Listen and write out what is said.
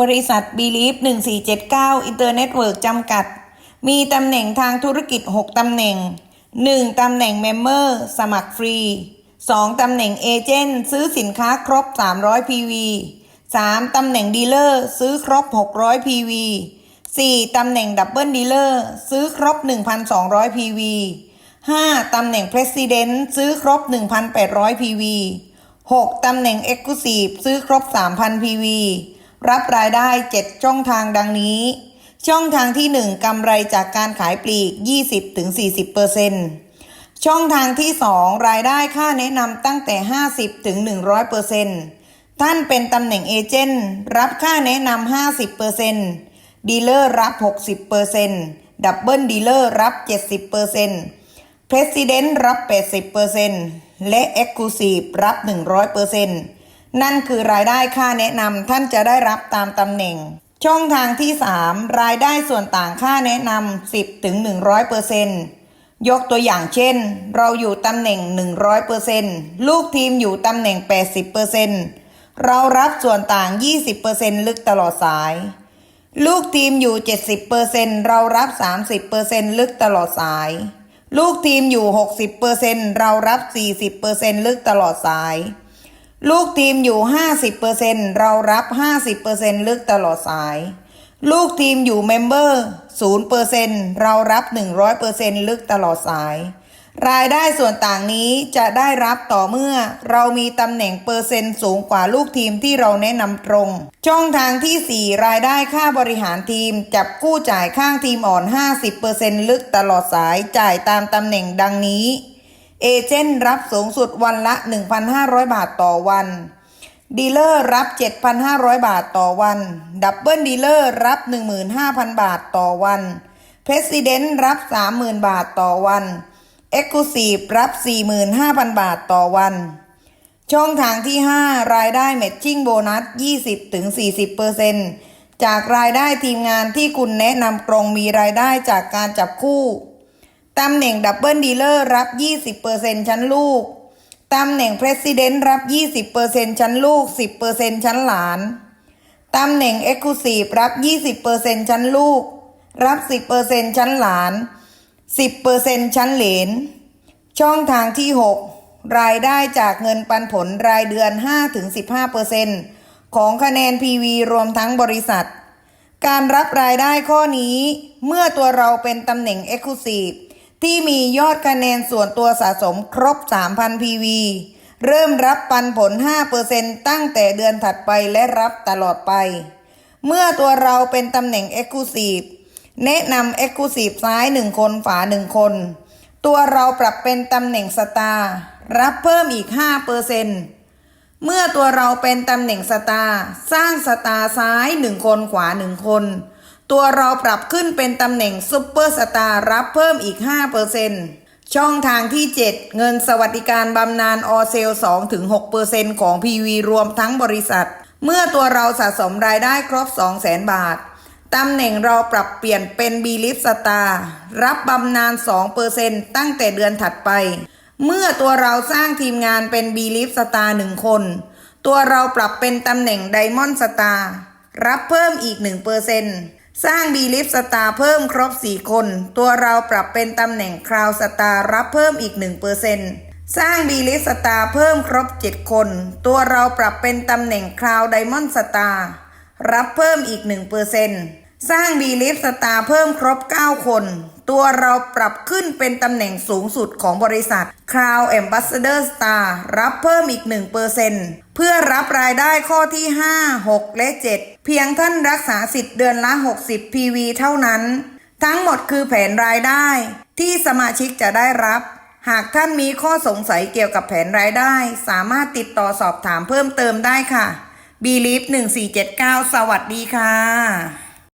บริษัท b e l i e v 1479 Internet Work จำกัด มีตำแหน่งทางธุรกิจ 6 ตำแหน่ง 1. ตำแหน่ง Member สมัครฟรี 2. ตำแหน่งเอเจนต์ซื้อสินค้าครบ 300 PV 3. ตำแหน่งดีลเลอร์ซื้อครบ 600 PV 4. ตำแหน่งดับเบิลดีลเลอร์ซื้อครบ 1,200 PV 5. ตำแหน่ง President ซื้อครบ 1,800 PV 6. ตำแหน่ง Exclusive ซื้อครบ 3,000 PV รับรายได้ 7 ช่องทางดังนี้ ช่องทางที่ 1กำไรจากการขายปลีก 20-40%ช่องทางที่ 2 รายได้ค่าแนะนำตั้งแต่ 50-100%ท่านเป็นตำแหน่งเอเจนต์รับค่าแนะนำ 50%ดีลเลอร์รับ 60%ดับเบิลดีลเลอร์รับ 70% President รับ 80%และ Exclusive รับ 100% นั่นคือรายได้ค่าแนะนำท่านจะได้รับตามตำแหน่ง ช่องทางที่ 3 รายได้ส่วนต่างค่าแนะนำ10ถึง100%ยกตัวอย่างเช่น เราอยู่ตำแหน่ง 100%ลูกทีมอยู่ตำแหน่ง 80%เรารับส่วนต่าง 20%ลึกตลอดสาย ลูกทีมอยู่ 70%เรารับ 30%ลึกตลอดสาย ลูกทีมอยู่ 60%เรารับ 40%ลึกตลอดสาย ลูกทีมอยู่ 50%เรารับ 50%ลึกตลอดสาย ลูกทีมอยู่เมมเบอร์ 0%เรารับ 100%ลึกตลอดสาย รายได้ส่วนต่างนี้จะได้รับต่อเมื่อเรามีตำแหน่งเปอร์เซ็นต์สูงกว่าลูกทีมที่เราแนะนำตรง ช่องทางที่ 4 รายได้ค่าบริหารทีม จับกู้จ่ายข้างทีมอ่อน 50%ลึกตลอดสายจ่ายตามตำแหน่งดังนี้ เอเจนต์รับสูงสุดวันละ 1,500 บาทต่อวัน ดีลเลอร์รับ 7,500 บาทต่อวัน ดับเบิลดีลเลอร์รับ 15,000 บาทต่อวันเพรสิเดนต์รับ 30,000 บาทต่อวันเอ็กซ์คลูซีฟรับ 45,000 บาทต่อวัน ช่องทางที่ 5 รายได้แมทชิ่งโบนัส 20-40%จากรายได้ทีมงานที่คุณแนะนำตรงมีรายได้จากการจับคู่ ตำแหน่งดับเบิลดีลเลอร์รับ 20%ชั้นลูก ตำแหน่ง President รับ 20%ชั้นลูก 10%ชั้นหลาน ตำแหน่ง Exclusive รับ 20%ชั้นลูก รับ 10%ชั้นหลาน 10%ชั้นเหลน ช่องทางที่ 6 รายได้จากเงินปันผลรายเดือน 5-15%ของคะแนน PV รวมทั้งบริษัท การรับรายได้ข้อนี้ เมื่อตัวเราเป็นตำแหน่ง Exclusive ที่มียอดคะแนนส่วนตัวสะสมครบ 3,000 PV เริ่มรับปันผล 5%ตั้งแต่เดือนถัดไปและรับตลอดไป เมื่อตัวเราเป็นตำแหน่ง Exclusive แนะนำ Exclusive ซ้าย 1 คนฝา 1 คน ตัวเราปรับเป็นตำแหน่งสตาร์รับเพิ่มอีก 5%เมื่อตัวเราเป็นตำแหน่งสตาร์สร้างสตาร์ซ้าย 1 คนขวา 1 คน ตัวเราปรับขึ้นเป็นตำแหน่งซุปเปอร์สตาร์รับเพิ่มอีก 5%ช่องทางที่ 7 เงินสวัสดิการบำนาญออเซล 2-6%ของ PV รวมทั้งบริษัท เมื่อตัวเราสะสมรายได้ครบ 200,000 บาท ตำแหน่งเราปรับเปลี่ยนเป็นบีลิฟสตาร์รับบำนาญ2%ตั้งแต่เดือนถัดไป เมื่อตัวเราสร้างทีมงานเป็นบีลิฟสตาร์หนึ่งคน ตัวเราปรับเป็นตำแหน่งไดมอนด์สตาร์รับเพิ่มอีก1% สร้างบีลิฟสตาร์เพิ่มครบ 4 คน ตัวเราปรับเป็นตำแหน่งคราวสตาร์รับเพิ่มอีก 1%สร้างบีลิฟสตาร์เพิ่มครบ 7 คน ตัวเราปรับเป็นตำแหน่งคราวไดมอนด์สตาร์รับเพิ่มอีก 1%สร้างบีลิฟสตาร์เพิ่มครบ 9 คน ตัวเราปรับขึ้นเป็นตำแหน่งสูงสุดของบริษัท Crown Ambassador Star รับเพิ่มอีก 1% เพื่อรับรายได้ข้อที่ 5 6 และ 7 เพียงท่านรักษาสิทธิ์เดือนละ 60 PV เท่านั้น ทั้งหมดคือแผนรายได้ ที่สมาชิกจะได้รับ หากท่านมีข้อสงสัยเกี่ยวกับแผนรายได้ สามารถติดต่อสอบถามเพิ่มเติมได้ค่ะ b e l i e 1479 สวัสดีค่ะ